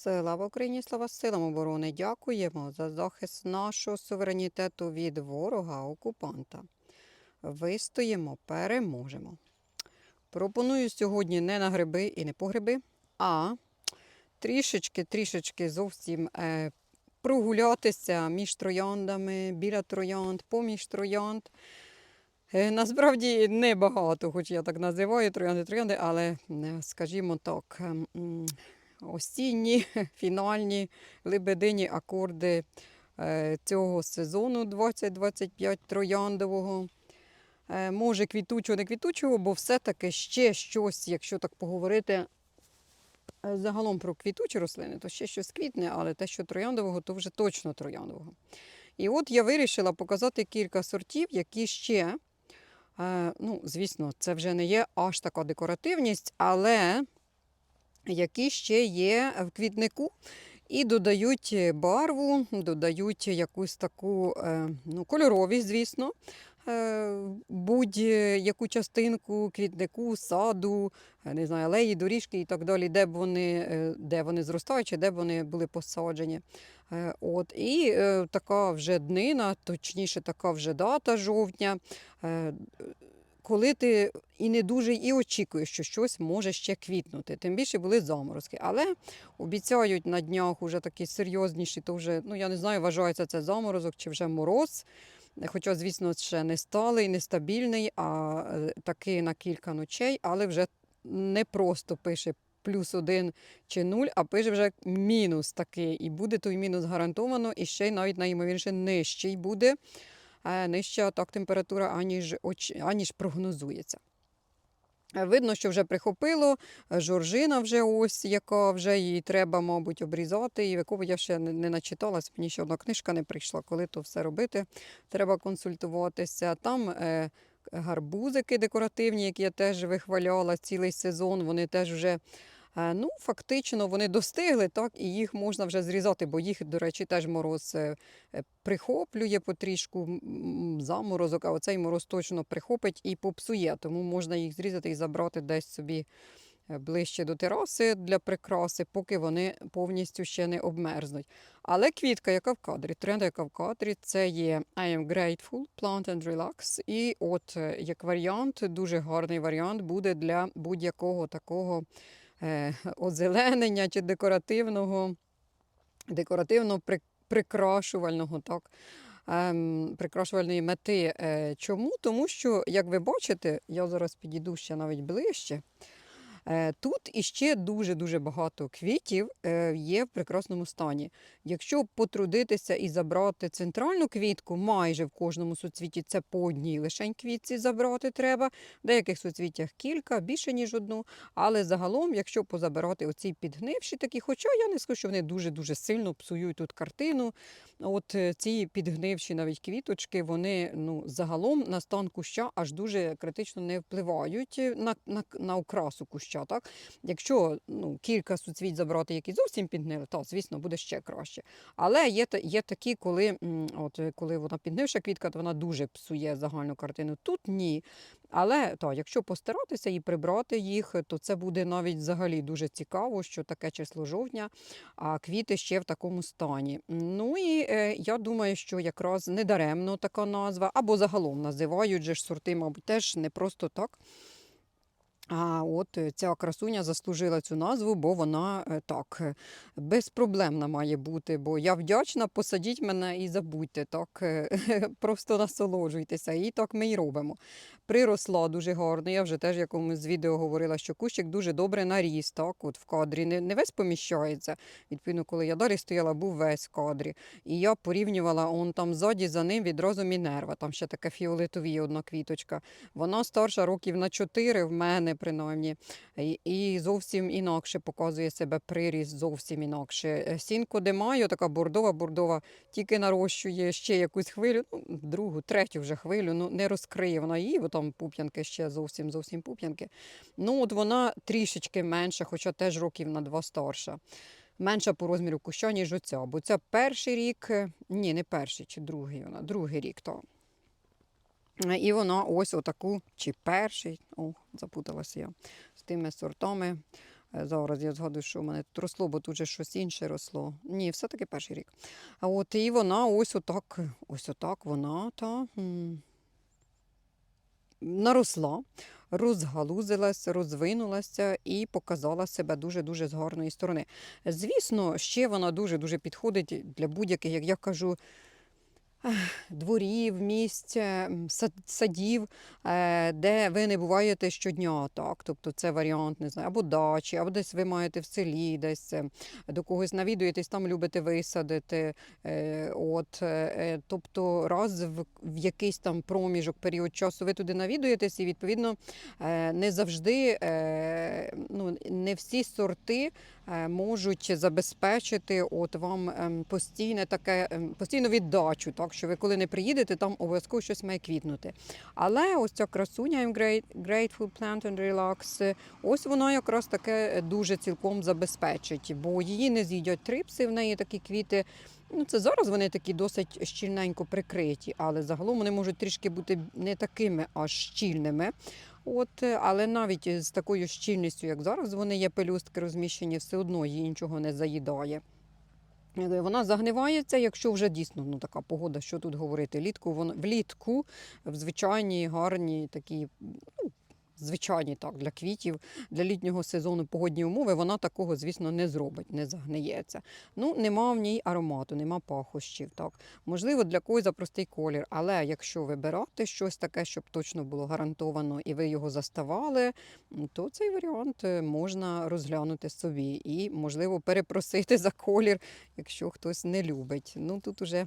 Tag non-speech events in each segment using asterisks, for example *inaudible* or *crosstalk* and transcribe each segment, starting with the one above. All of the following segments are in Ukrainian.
Слава Україні, слава силам оборони! Дякуємо за захист нашого суверенітету від ворога окупанта. Вистоїмо, переможемо. Пропоную сьогодні не на гриби і не по гриби, а трішечки, трішечки зовсім е, прогулятися між трояндами, біля троянд, поміж троянд. Е, Насправді небагато, хоч я так називаю троянди троянди, але скажімо так, ем, осінні *laughs* фінальні лебедині акорди е, цього сезону 2025 трояндового. Е, Може, квітучого, не квітучого, бо все-таки ще щось, якщо так поговорити е, загалом про квітучі рослини, то ще щось квітне, але те, що трояндового, то вже точно трояндового. І от я вирішила показати кілька сортів, які ще, ну, звісно, це вже не є аж така декоративність, але які ще є в квітнику. І додають барву, додають якусь таку е, ну, кольоровість, звісно, е, будь-яку частинку квітнику, саду, е, не знаю, алеї, доріжки і так далі, де б вони, де вони зростають, чи де б вони були посаджені. От. І така вже днина, точніше, така вже дата жовтня. Коли ти і не дуже і очікуєш, що щось може ще квітнути. Тим більше були заморозки. Але обіцяють на днях уже такі серйозніші, то вже, ну я не знаю, вважається це заморозок чи вже мороз. Хоча, звісно, ще не сталий, нестабільний, а е, таки на кілька ночей, але вже не просто пише плюс один чи нуль, а пише вже мінус такий. І буде той мінус гарантовано, і ще й навіть найімовірніше нижчий буде нижча так температура, аніж, аніж прогнозується. Е, Видно, що вже прихопило, е, жоржина вже ось, яка вже її треба, мабуть, обрізати, і яку я ще не, начиталась, мені ще одна книжка не прийшла, коли то все робити, треба консультуватися. Там е, гарбузики декоративні, які я теж вихваляла цілий сезон, вони теж вже Е, Ну, фактично, вони достигли, так, і їх можна вже зрізати, бо їх, до речі, теж мороз е, е, прихоплює потрішку заморозок, а оцей мороз точно прихопить і попсує, тому можна їх зрізати і забрати десь собі е, ближче до тераси для прикраси, поки вони повністю ще не обмерзнуть. Але квітка, яка в кадрі, тренда, яка в кадрі, це є I am grateful, plant and relax. І от е, як варіант, дуже гарний варіант буде для будь-якого такого е, *laughs* озеленення чи декоративного, декоративно прикрашувального, так, ем, прикрашувальної мети. Е, чому? Тому що, як ви бачите, я зараз підійду ще навіть ближче. Е, Тут іще дуже-дуже багато квітів е, є в прекрасному стані. Якщо потрудитися і забрати центральну квітку, майже в кожному суцвіті це по одній лишень квітці забрати треба. В деяких суцвіттях кілька, більше, ніж одну. Але загалом, якщо позабирати оці підгнивші такі, хоча я не скажу, що вони дуже-дуже сильно псують тут картину. От е, ці підгнивші навіть квіточки, вони ну, загалом на стан куща аж дуже критично не впливають на, на, на окрасу куща. Так? Якщо ну, кілька суцвіть забрати, які зовсім підгнили, то, звісно, буде ще краще. Але є, є такі, коли, от, коли вона підгнивша квітка, то вона дуже псує загальну картину. Тут ні. Але то, якщо постаратися і прибрати їх, то це буде навіть взагалі дуже цікаво, що таке число жовтня, а квіти ще в такому стані. Ну і е, я думаю, що якраз недаремно така назва, або загалом називають же ж сорти, мабуть, теж не просто так. А от е, ця красуня заслужила цю назву, бо вона е, так е, безпроблемна має бути. Бо я вдячна, посадіть мене і забудьте. Так *laughs* просто насолоджуйтеся. І так ми й робимо. Приросла дуже гарно. Я вже теж в якомусь з відео говорила, що кущик дуже добре наріс. Так, от в кадрі не, не весь поміщається. Відповідно, коли я далі стояла, був весь в кадрі. І я порівнювала он там ззаді за ним відразу Мінерва. Там ще така фіолетові одна квіточка. Вона старша років на 4 в мене, принаймні. І, зовсім інакше показує себе приріст, зовсім інакше. Е, Сінко де маю, така бордова-бордова, тільки нарощує ще якусь хвилю, ну, другу, третю вже хвилю, ну не розкриє вона її, бо там пуп'янки ще зовсім зовсім пуп'янки. Ну, от вона трішечки менша, хоча теж років на два старша. Менша по розміру куща, ніж оця. Бо це перший рік, е, ні, не перший чи другий вона, другий рік то. Е, І вона ось отаку, чи перший, о, запуталася я з тими сортами. Е, Зараз я згадую, що в мене тут росло, бо тут же щось інше росло. Ні, все-таки перший рік. А от і вона ось отак, ось отак вона та наросла, розгалузилась, розвинулася і показала себе дуже-дуже з гарної сторони. Звісно, ще вона дуже-дуже підходить для будь-яких, як я кажу, дворів, місць, садів, е, де ви не буваєте щодня. Так? Тобто це варіант, не знаю, або дачі, або десь ви маєте в селі, десь е, до когось навідуєтесь, там любите висадити. Е, От, е, тобто раз в, якийсь там проміжок, період часу ви туди навідуєтесь, і відповідно не завжди, ну, не всі сорти можуть забезпечити от вам ем, постійне таке, ем, постійну віддачу, так що ви коли не приїдете, там обов'язково щось має квітнути. Але ось ця красуня Grateful Plant and Relax, е, ось вона якраз таке е, дуже цілком забезпечить, бо її не з'їдять трипси, в неї такі квіти. Ну, це зараз вони такі досить щільненько прикриті, але загалом вони можуть трішки бути не такими аж щільними. От, е, але навіть з такою щільністю, як зараз, вони є пелюстки розміщені, все одно її нічого не заїдає. Е, Вона загнивається, якщо вже дійсно ну, така погода, що тут говорити. Літку вона влітку в звичайній гарній такі, ну, звичайні так, для квітів, для літнього сезону погодні умови, вона такого, звісно, не зробить, не загниється. Ну, нема в ній аромату, нема пахощів. Так. Можливо, для когось за простий колір, але якщо вибирати щось таке, щоб точно було гарантовано, і ви його заставали, то цей варіант е, можна розглянути собі і, можливо, перепросити за колір, якщо хтось не любить. Ну тут уже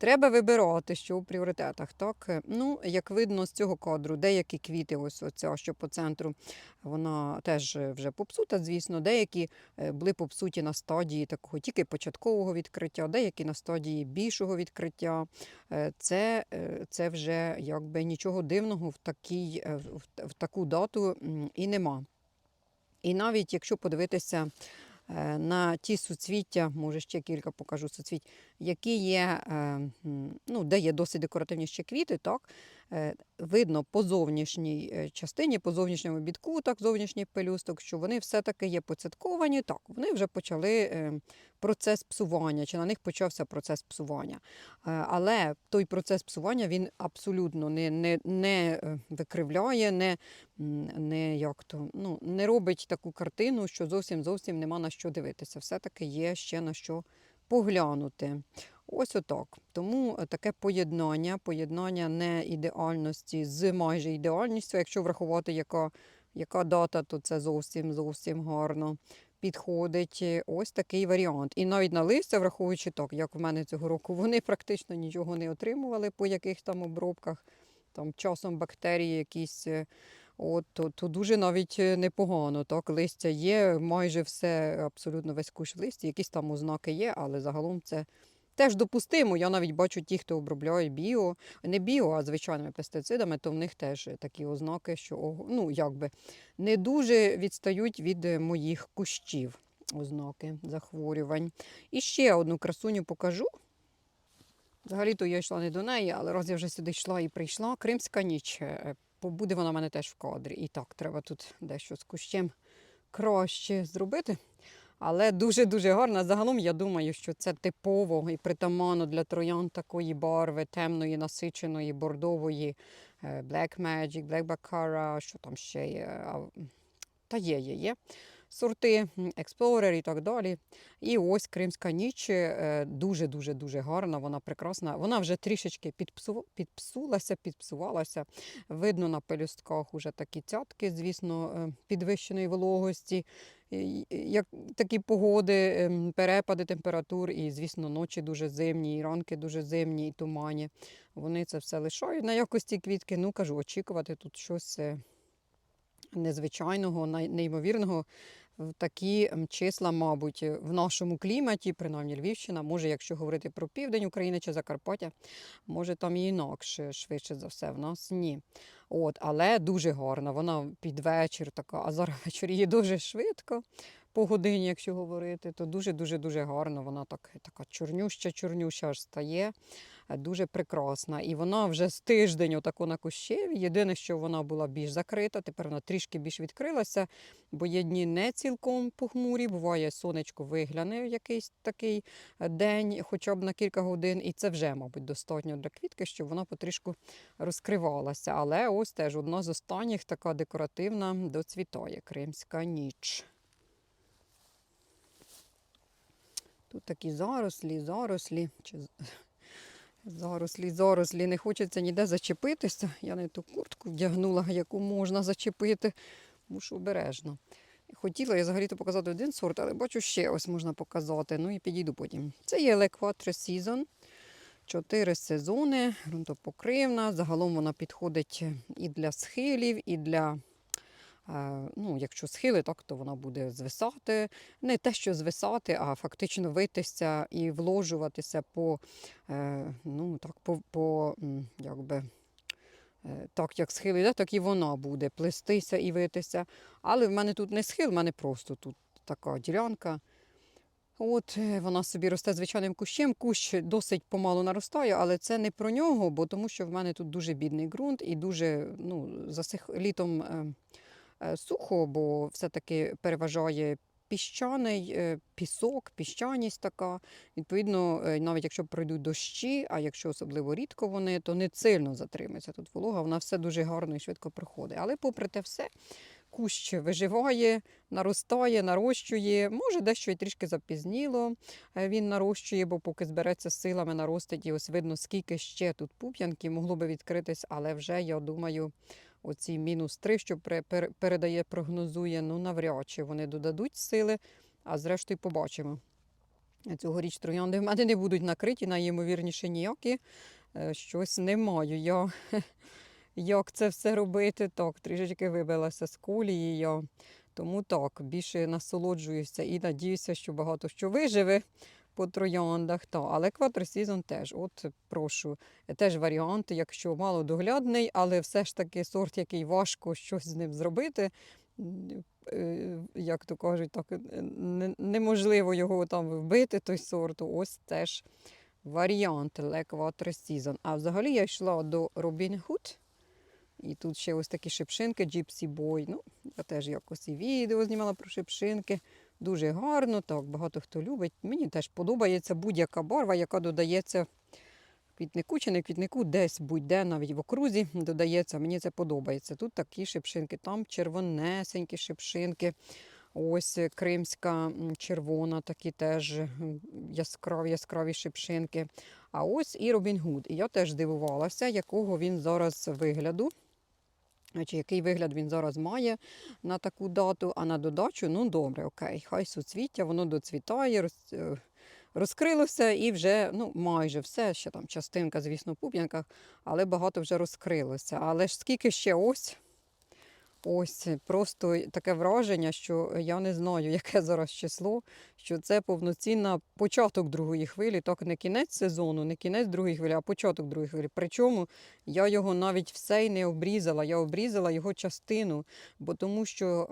треба вибирати, що у пріоритетах. Так, Е, ну як видно з цього кадру, деякі квіти, ось оця, що по центру, вона теж е, вже попсута, звісно. Деякі е, були попсуті на стадії такого тільки початкового відкриття, деякі на стадії більшого відкриття. Це, це вже якби нічого дивного в, такій, в, таку дату і нема. І навіть якщо подивитися на ті суцвіття, може ще кілька покажу суцвіть, які є, е, ну, де є досить декоративні ще квіти, так, е, видно по зовнішній е, частині, по зовнішньому бітку, так, зовнішній пелюсток, що вони все-таки є поцятковані, так, вони вже почали е, процес псування, чи на них почався процес псування. Е, Але той процес псування він абсолютно не, не, не е, викривляє, не, не, як то, ну, не робить таку картину, що зовсім зовсім нема на що дивитися. Все-таки є ще на що поглянути. Ось отак. Тому е, таке поєднання, поєднання не ідеальності з майже ідеальністю. Якщо врахувати, яка, яка дата, то це зовсім зовсім гарно підходить. Е, Ось такий варіант. І навіть на листя, враховуючи так, як в мене цього року, *laughs* вони практично нічого не отримували по яких там обробках, там часом бактерії якісь. е, От, то, то дуже навіть непогано. Так, листя є, майже все, абсолютно весь кущ листя, якісь там ознаки є, але загалом це теж допустимо. Я навіть бачу ті, хто обробляє біо, не біо, а звичайними пестицидами, то в них теж такі ознаки, що ну, якби не дуже відстають від е, моїх кущів ознаки захворювань. І ще одну красуню покажу. Взагалі-то я йшла не до неї, але раз я вже сюди йшла і прийшла. Кримська ніч. е, Побуде вона в мене теж в кадрі. І так, треба тут дещо з кущем краще зробити. Але дуже-дуже гарна. Загалом я думаю, що це типово і притаманно для троян такої барви, темної, насиченої, бордової, е, Black Magic, Black Baccarat, що там ще є. Та є, є, є. Сорти, Explorer і так далі. І ось Кримська ніч е, дуже-дуже дуже гарна, вона прекрасна. Вона вже трішечки підпсу, підпсулася, підпсувалася. Видно на пелюстках уже такі цятки, звісно, е, підвищеної вологості. Як такі погоди, ем, перепади температур, і, звісно, ночі дуже зимні, і ранки дуже зимні, і тумані. Вони це все лишають на якості квітки. Ну, кажу, очікувати тут щось е, незвичайного, неймовірного. Такі числа, мабуть, е, в нашому кліматі, принаймні Львівщина, може, якщо говорити про південь України чи Закарпаття, може там і інакше, швидше за все, в нас ні. От, але дуже гарна. Вона під вечір така, а зараз вечір її дуже швидко. по годині, якщо говорити, то дуже-дуже-дуже гарно. Вона так, така чорнюща, чорнюща аж стає. Дуже прекрасна. І вона вже з тиждень отако на кущеві. Єдине, що вона була більш закрита, тепер вона трішки більш відкрилася, бо є дні не цілком похмурі. Буває, сонечко вигляне в якийсь такий е, день, хоча б на кілька годин. І це вже, мабуть, достатньо для квітки, щоб вона потрішку розкривалася. Але ось теж одна з останніх така декоративна доцвітає кримська ніч. Тут такі зарослі, зарослі. Чи... Зарослі, зарослі. Не хочеться ніде зачепитися. Я не ту куртку вдягнула, яку можна зачепити. Мушу обережно. Хотіла я взагалі-то показати один сорт, але бачу, ще ось можна показати. Ну і підійду потім. Це є Le Quatre Season. Чотири сезони, ґрунтопокривна. Загалом вона підходить і для схилів, і для. Е, Ну, якщо схили, так, то вона буде звисати. Не те, що звисати, а фактично витися і вложуватися по, е, ну, так, по, по якби, е, так, як схил іде, так і вона буде плестися і витися. Але в мене тут не схил, в мене просто тут така ділянка. От вона собі росте звичайним кущем. Кущ досить помалу наростає, але це не про нього, бо тому що в мене тут дуже бідний ґрунт і дуже ну, засих... літом е, сухо, бо все-таки переважає піщаний е, пісок, піщаність така. Відповідно, е, навіть якщо пройдуть дощі, а якщо особливо рідко вони, то не сильно затримується тут волога. Вона все дуже гарно і швидко проходить. Але попри те все, кущ виживає, наростає, нарощує. Може, дещо і трішки запізніло е, він нарощує, бо поки збереться силами, наростить. І ось видно, скільки ще тут пуп'янки могло би відкритись, але вже, я думаю, оці мінус три, що передає, прогнозує, ну навряд чи вони додадуть сили, а зрештою побачимо. Цьогоріч троянди в мене не будуть накриті, найімовірніше ніякі. Е, Щось не маю я. Як це все робити? Так, трішечки вибилася з колії я. Тому так, більше насолоджуюся і надіюся, що багато що виживе по трояндах. Та. Але квадросізон теж, от прошу, теж варіант, якщо малодоглядний, але все ж таки сорт, який важко щось з ним зробити. е, Як то кажуть, так е, неможливо його там вбити, той сорт. Ось теж варіант Le Quatre Season. А взагалі я йшла до Robin Hood. І тут ще ось такі шипшинки, Gypsy Boy. Ну, я теж якось і відео знімала про шипшинки. Дуже гарно, так, багато хто любить. Мені теж подобається будь-яка барва, яка додається квітнику чи не квітнику, десь будь-де, навіть в окрузі додається. Мені це подобається. Тут такі шипшинки, там червонесенькі шипшинки. Ось е, кримська червона, такі теж яскраві, яскраві шипшинки. А ось і Робін Гуд. І я теж здивувалася, якого він зараз вигляду. Чи який вигляд він зараз має на таку дату, а на додачу, ну добре, окей, хай суцвіття, воно доцвітає, е, розкрилося і вже ну, майже все, ще там частинка, звісно, пуп'янка, але багато вже розкрилося. Але ж скільки ще ось, ось просто таке враження, що я не знаю, *laughs* яке зараз число, що це повноцінна початок другої хвилі, так не кінець сезону, не кінець другої хвилі, а початок другої хвилі. Причому я його навіть все й не обрізала, я обрізала його частину, бо тому що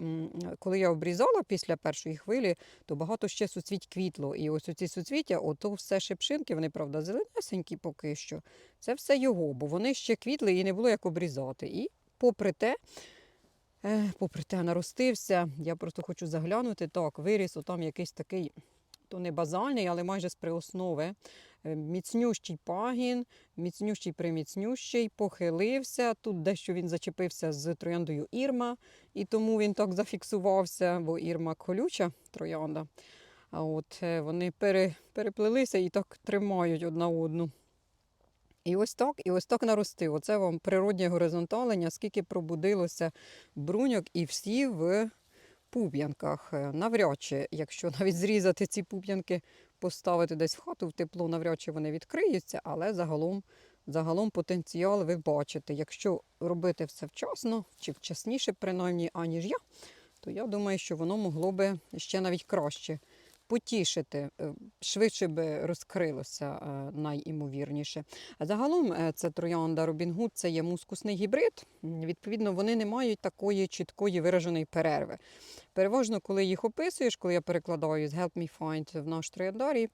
коли я обрізала після першої хвилі, то багато ще суцвіть квітло. І ось оці суцвіття, ото все шипшинки, вони, правда, зеленесенькі поки що. Це все його, бо вони ще квітли і не було як обрізати. І попри те, Попри те, наростився. Я просто хочу заглянути. Так, виріс отам якийсь такий, то не базальний, але майже з приоснови. Е, Міцнющий пагін, міцнющий приміцнющий, похилився. Тут дещо він зачепився з трояндою Ірма, і тому він так зафіксувався, бо Ірма колюча троянда. А от е, вони пере, і так тримають одна одну. І ось так, і ось так наростив. Оце вам природнє горизонталення, скільки пробудилося бруньок і всі в пуп'янках. Е, Навряд чи, якщо *laughs* навіть зрізати ці пуп'янки, поставити десь в хату в тепло, навряд чи вони відкриються, але загалом, загалом потенціал ви бачите. Якщо робити все вчасно, чи вчасніше, принаймні, аніж я, то я думаю, що воно могло би ще навіть краще потішити, е, швидше би розкрилося е, найімовірніше. А загалом е, це троянда Робінгуд, це є мускусний гібрид. Відповідно, вони не мають такої чіткої вираженої перерви. Переважно, коли їх описуєш, коли я перекладаю з Help Me Find в наш трояндарій,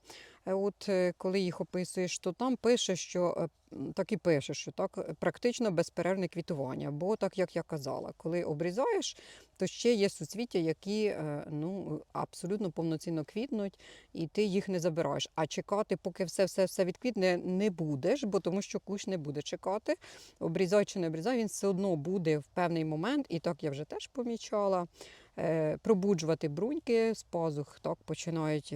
от е, коли їх описуєш, то там пише, що е, так і пише, що так е, практично безперервне квітування. Бо так як я казала, коли обрізаєш, то ще є суцвіття, які е, ну, абсолютно повноцінно квітнуть, і ти їх не забираєш. А чекати, поки все все все відквітне, не будеш, бо тому що кущ не буде чекати. Обрізай чи не обрізай, він все одно буде в певний момент, і так я вже теж помічала. е, Пробуджувати бруньки з пазух, так починають.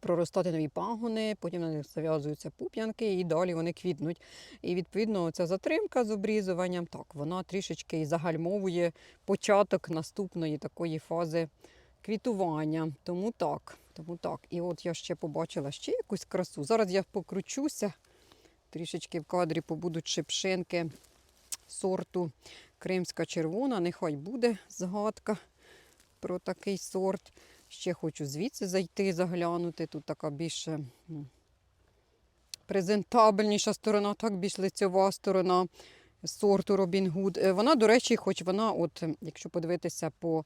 Проростати нові пагони, потім на них зав'язуються пуп'янки і далі вони квітнуть. І відповідно ця затримка з обрізуванням, так, вона трішечки і загальмовує початок наступної такої фази квітування. Тому так, тому так. І от я ще побачила ще якусь красу. Зараз я покручуся, трішечки в кадрі побудуть шипшинки сорту Кримська червона. Нехай буде згадка про такий сорт. Ще хочу звідси зайти, заглянути. Тут така більш презентабельніша сторона, так більш лицьова сторона сорту Робін Гуд. Е, Вона, до речі, хоч вона, от, якщо подивитися по,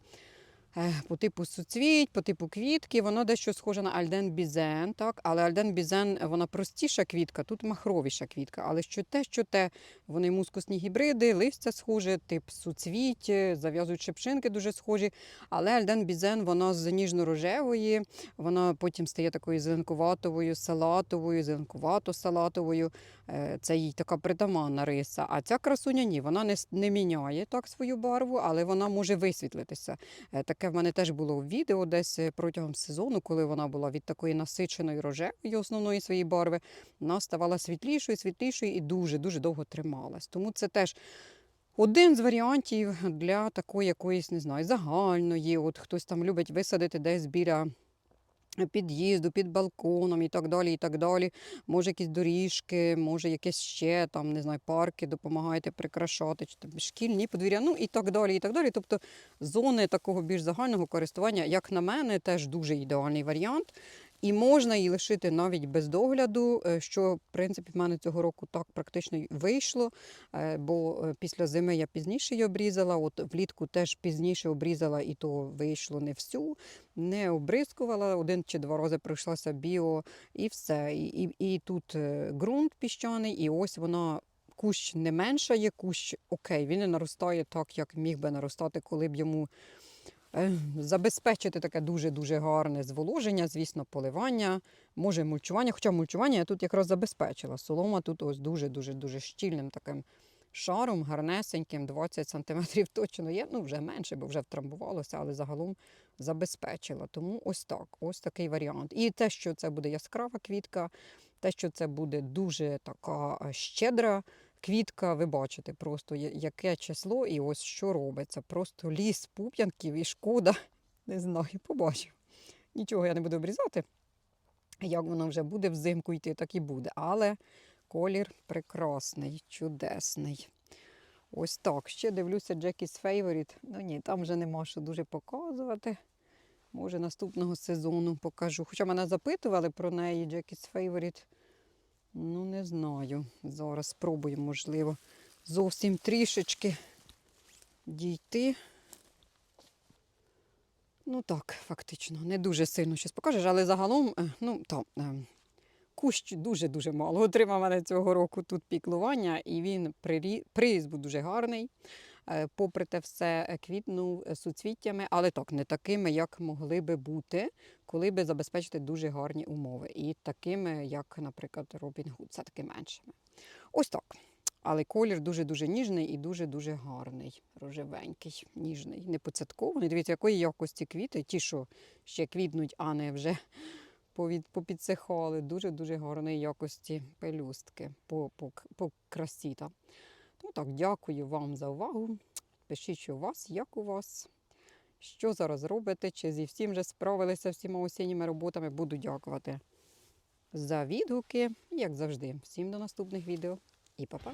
по типу суцвіть, по типу квітки, вона дещо схожа на Альден Бізен, так? але Альден Бізен вона простіша квітка, тут махровіша квітка. Але що те, що те, вони мускусні гібриди, листя схоже, тип суцвіть, е, зав'язують шипшинки дуже схожі. Але Альден Бізен вона з ніжно-рожевої, вона потім стає такою зеленкуватовою, салатовою, зеленкувато-салатовою. Е, Це їй така притаманна риса. А ця красуня ні, вона не, не міняє так свою барву, але вона може висвітлитися. Таке в мене теж було в відео десь е, протягом сезону, коли вона була від такої насиченої рожевої основної своєї барви, вона ставала світлішою, світлішою і дуже-дуже довго трималась. Тому це теж один з варіантів для такої якоїсь, не знаю, загальної. От хтось там любить висадити десь біля під'їзду, під балконом і так далі. і так далі. Може, якісь доріжки, може, якесь ще там, не знаю, парки допомагаєте прикрашати, чи там шкільні подвір'я, ну і так далі. і так далі. Тобто зони такого більш загального користування, як на мене, теж дуже ідеальний варіант. І можна її лишити навіть без догляду, е, що в принципі в мене цього року так практично вийшло. е, Бо е, після зими я пізніше її обрізала, от влітку теж пізніше обрізала, і то вийшло не всю, не обризкувала. Один чи два рази пройшлася біо, і все. І, і, і тут ґрунт піщаний, і ось вона. Кущ не меншає, кущ окей, він не наростає так, як міг би наростати, коли б йому забезпечити таке дуже-дуже гарне зволоження, звісно, поливання, може мульчування. Хоча мульчування я тут якраз забезпечила. Солома тут ось дуже-дуже дуже щільним таким шаром, гарнесеньким, 20 см *laughs* точно є. Ну, вже менше, бо вже втрамбувалося, але загалом забезпечила. Тому ось так, ось такий варіант. І те, що це буде яскрава квітка, те, що це буде дуже така е, щедра квітка, ви бачите просто яке число і ось що робиться. Просто ліс пуп'янків і шкода. *laughs* Не знаю, побачив. Нічого я не буду обрізати. Як воно вже буде взимку йти, так і буде. Але колір прекрасний, чудесний. Ось так. Ще дивлюся Jackie's Favorite. Ну ні, там вже нема що дуже показувати. Може, наступного сезону покажу. Хоча мене запитували про неї Jackie's Favorite. Ну, не знаю. Зараз спробую, можливо, зовсім трішечки дійти. Ну так, фактично, не дуже сильно щось покажеш, але загалом, е, ну там, е, кущ дуже-дуже мало. Отримав мене цього року тут піклування, і він приріз був дуже гарний. Е, Попри те все е, квітнув е, суцвіттями, але так, не такими, як могли би бути, коли би забезпечити дуже гарні умови. І такими, як, наприклад, Робін Гуд, це таки меншими. Ось так. Але колір дуже-дуже ніжний і дуже-дуже гарний, рожевенький, ніжний, не поцяткований. Дивіться, якої якості квіти, ті, що ще квітнуть, а не вже *laughs* попідсихали. Дуже-дуже гарної якості пелюстки по, по, по красі. Там. Ну так, дякую вам за увагу. Пишіть, що у вас, як у вас, що зараз робите, чи зі всім вже справилися всіма осінніми роботами. Буду дякувати за відгуки. Як завжди, всім до наступних відео і па-па!